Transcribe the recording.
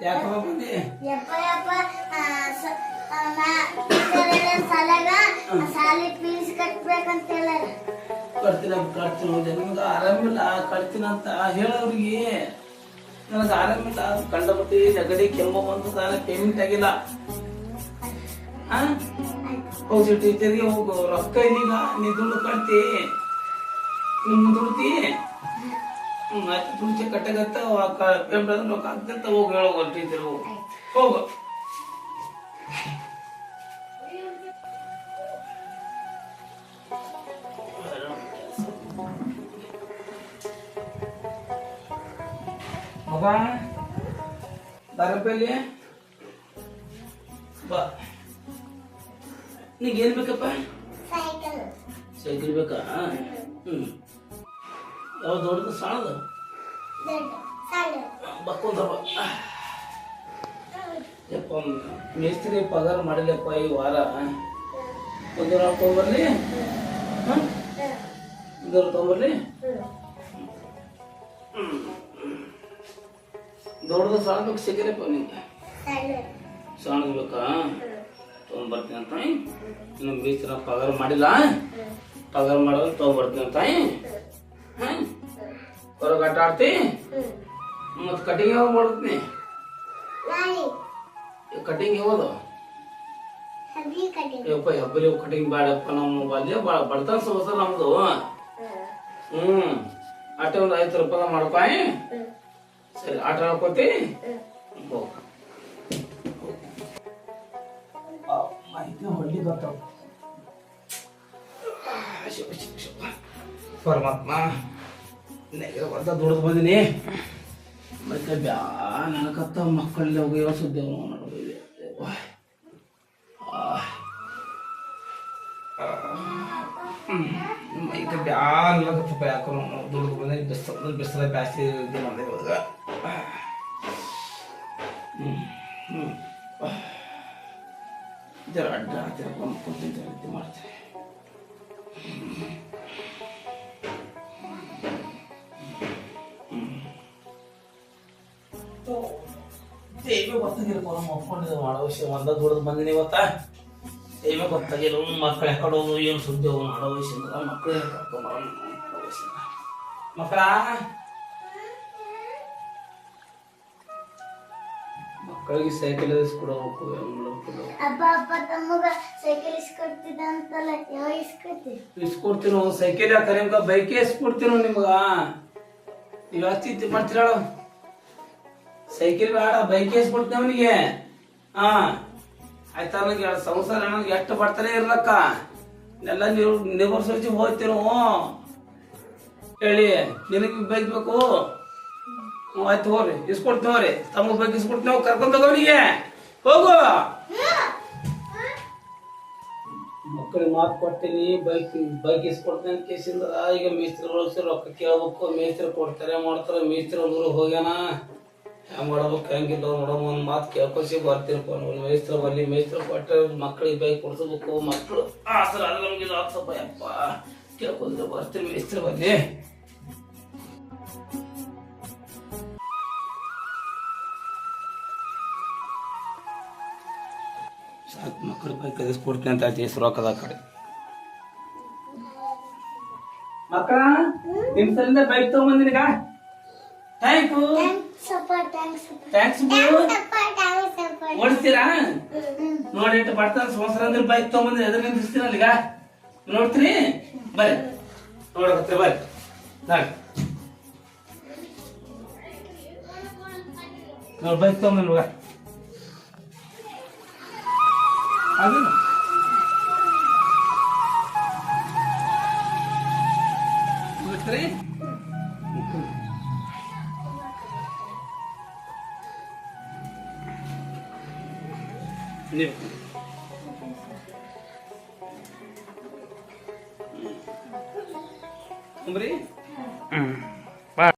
ಯಪ್ಪ ಯಪ್ಪ ಟೀಚರ್ ಸಾಲಾಗ ಆ ಸಾಲಿ ಫೀಸ್ ಕಟ್ಬೇಕಂತ ಕಟ್ತೀನಿ ಕಟ್ತೀನಿ ಹೋದೆ ನಿಮ್ಗೆ ಆರಾಮಿಲ್ಲ ಕಟ್ತೀನಿ ಅಂತ ಹೇಳೋರಿಗೆ ನನಗೆ ಆರಾಮಿಲ್ಲ ಕಂಡಪಟ್ಟಿ ಜಗಡಿ ಕೆಮ್ಮು ಬಂತು ನಾನು ಪೇಮೆಂಟ್ ಆಗಿಲ್ಲ? ಹೌದು ಟೀಚರ್ಗೆ ಹೋಗು. ರೊಕ್ಕ ಇದೀಗ ನೀ ದುಡ್ಡು ಕಟ್ತಿ. ದುಡ್ತಿ? ಆಯ್ತು ದುಡ್ಡು ಕಟ್ಟಗತ್ತ ರೊಕ್ಕ ಆಗ್ತಂತ ಹೋಗಿ ಹೇಳೋ ಹೊರಟಿದ್ರು ಹೋಗು. ಮಗ ದಾರಪಲ್ಲಿ ಬಾ. ನಿಂಗೆ ಏನ್ ಬೇಕಪ್ಪ? ಸೈಕಲ್. ಬೇಕಾ? ಹ್ಮ್. ಯಾವ ದೊಡ್ಡದು ಸಣ್ಣದು ಬಕ್ಕೊಂತ ಯಪ್ಪ, ಮೇಸ್ತ್ರಿ ಪಗಾರ ಮಾಡಿಲ್ಲಪ್ಪ ಈ ವಾರ. ಒಂದು ವಾರ ತೊಗೊಂಬರ್ಲಿ ಹಾಂ? ಒಂದು ವಾರ ತೊಗೊಂಬರ್ಲಿ ದೊಡ್ಡದು ಸಣ್ಣ ಬೇಕು, ಸಿಗಲಪ್ಪ ನಿಂಗೆ. ಸಣ್ಣ ಸಣ್ಣದು ಬೇಕಾ ತೊಗೊಂಬರ್ತೀನಿ ಅಂತ ನಮ್ಮ ಮೇಸ್ತ್ರಿ ಪಗಾರ ಮಾಡಿಲ್ಲ. ಪಗಾರ ಮಾಡೋದು ತೊಗೊಂಬರ್ತೀನಿ ಅಂತ ಹಾಂ ಹೊರಗೆ ಆಟ ಆಡ್ತಿ ಮತ್ತು ಕಟಿಂಗ್ ಯಾವಾಗ ಮಾಡ್ತೀನಿ ನಾನಿ ಕಟಿಂಗ್ ಯಾವುದು ಹಬ್ಬಿ ಕಟಿಂಗ್ ಯಪ್ಪ ಹಬ್ಬಲಿ ಕಟಿಂಗ್ ಬೇಡಪ್ಪ ನಮ್ಮ ಅಲ್ಲೇ ಭಾಳ ಬಡತನ ಸಮಸ್ಯೆ ನಮ್ದು ಹ್ಞೂ ಆಟ ಒಂದು ಐವತ್ತು ರೂಪಾಯಿ ಮಾಡ್ಪಾಯಿ ಸರಿ ಆಟ ಆಡ್ಕೋತಿ ಹೋಗ್ ಮಾಹಿತಿ ಹೊಳ್ಳಿ ಬರ್ತಾವ ಪರಮಾತ್ಮ ಬರ್ತಾ ದುಡ್ದು ಬಂದಿನಿ. ಮತ್ತೆ ಬ್ಯಾ ನನಕತ್ತ ಮಕ್ಕಳಲ್ಲಿ ಹೋಗಿ ಸುದ್ದೇವ್ ನೋಡಿದೆ ಮೈಕ ಬ್ಯಾ ಅನ್ಲಕತ್ತಪ್ಪ ಯಾಕೋ ದುಡ್ದು ಬಂದೆ ಬಿಸಿಲು, ಬಿಸಿಲ ಬ್ಯಾಸಿ ಇದು ಮಾಡಿದೆ ಇವಾಗ. ಜರ ಅಡ್ಡ ತಿರ್ಕೊಂಡು ಕೊಡ್ತೀನಿ ಮಾಡ್ತೀನಿ ಸೇವೆ ಫೋನ್ ಕೊಡ ಮಕ್ಕೊಂಡಿದ್ದೆ ಮಾಡೋ ವಿಷಯ ಒಂದ ದುಡ್ದು ಬಂದಿನಿ ಗೊತ್ತಾ? ಸೇವೆ ಗೊತ್ತಾಗಿಲ್ಲ ಮಕ್ಕಳು ಹೆಕ್ಕೋದು ಏನು ಸುದ್ದಿ ಹೋಗೋ ಮಾಡೋ ವಿಷಯ ಅಂದ್ರೆ ಮಕ್ಕಳು ಮಕ್ಕಳ? ಮಕ್ಕಳಿಗೆ ಸೈಕಲ್ ಇಸ್ಕೊಡ್ಬೇಕು ಏನು ಇಸ್ಕೊಡ್ತೀನೋ ಸೈಕಲ್ ಯಾಕೆ ಬೈಕ್ ಬೈಕೇ ಇಸ್ಕೊಡ್ತೀನೋ ನಿಮ್ಗ? ನೀವು ಚಿಂತೆ ಮಾಡ್ತೀರಾಳು? ಸೈಕಲ್ ಬೇಡ ಬೈಕ್ ಇಸ್ಕೊಡ್ತೀನಿ ಅವನಿಗೆ. ಹಾ. ಆಯ್ತಾ ನನಗೆ ಸಂಸಾರ ಎಷ್ಟು ಬರ್ತಾನೆ ಇರ್ಲಕ್ಕ? ಎಲ್ಲ ನೀವು ನಿವರ್ಸೋಚಿ ಹೋಗ್ತೀರ? ಹೇಳಿ, ನಿನಗೆ ಬೈಕ್? ಬೇಕು ಆಯ್ತು ಹೋಗ್ರಿ, ಇಸ್ಕೊಡ್ತೀನಿ ಹೋಗ್ರಿ. ತಮ್ಮ ಬೈಕ್ ಇಸ್ಕೊಡ್ತೀವಿ ಹೋಗಿ, ಕರ್ಕೊಂಡ್ ಅವನಿಗೆ. ಹೋಗು. ಮಕ್ಕಳಿಗೆ ಮಾತು ಕೊಡ್ತೀನಿ ಬೈಕ್ ಬೈಕ್ ಇಸ್ಕೊಡ್ತೀನಿ ಕೇಸಿಂದ ಈಗ ಮೇಸ್ತ್ರಿಗಳು ಸೇರಿ ರೊಕ್ಕ ಕೇಳ್ಬೇಕು, ಮೇಸ್ತ್ರಿ ಕೊಡ್ತಾರೆ, ಮಾಡ್ತಾರೆ, ಮೇಸ್ತ್ರಿ ಒಂದ್ರು ಹೋಗ್ಯಾನ. ಹೆಂಗ್ ಮಾಡ್ಬೇಕು ಹೆಂಗಿಲ್ಲ ನೋಡಮ್ಮ ಒಂದು ಮಾತು ಕೇಳ್ಕೊಸಿ ಬರ್ತೀನಪ್ಪ ನೋಡಿ ಮೇಸ್ತ್ರ ಬರ್ಲಿ ಮೇಸ್ತ್ರ ಕೊಟ್ಟರೆ ಮಕ್ಳಿಗೆ ಬೈಕ್ ಕೊಡ್ಸಬೇಕು ಮಕ್ಕಳು ಆಸರ ಅಲ್ಲ ನಮ್ಗೆ ಇದು ಆಗ್ಸಪ್ಪ ಯಪ್ಪ. ಕೇಳ್ಕೊಂಡ್ರೆ ಬರ್ತೀನಿ, ಮೇಸ್ತ್ರ ಬರ್ಲಿ ಸಾಕು ಮಕ್ಕಳು ಬೈಕ್ ಕದಿಸ್ಕೊಡ್ತೀನಿ ಅಂತ ಹೇಳ್ತೀವಿ ರೊಕ್ಕದ ಕಡೆ. ಮಕ್ಕಳ ನಿಮ್ ಸಲಿಂದ ಬೈಕ್ ತಗೊಂಬಂದಿನಿಗ ಥ್ಯಾಂಕ್ ಯು ಥ್ಯಾಂಕ್ಸ್ ಓಡಿಸ್ತೀರಾ? ನೋಡಿ ಇಟ್ಟು ಬರ್ತಾನೆ ಸಂವತ್ಸರ ಅಂದ್ರೆ ಬೈಕ್ ತಗೊಂಬಂದ್ರೆ ಎದುರು ನಿಂದಿಸ್ತೀನಲ್ಲ ಈಗ ನೋಡ್ತೀನಿ ಬರ್ರಿ. ನೋಡಕತ್ರಿ ಬರ್ರಿ. ನೋಡಿ ನೋಡಿ ಬೈಕ್ ತಗೊಂಡ್ ಅದು. ಮುಗಿಸ್ತೀರಿ? ನೀವು ಕುಂಬ್ರಿ ಹ್ಮ್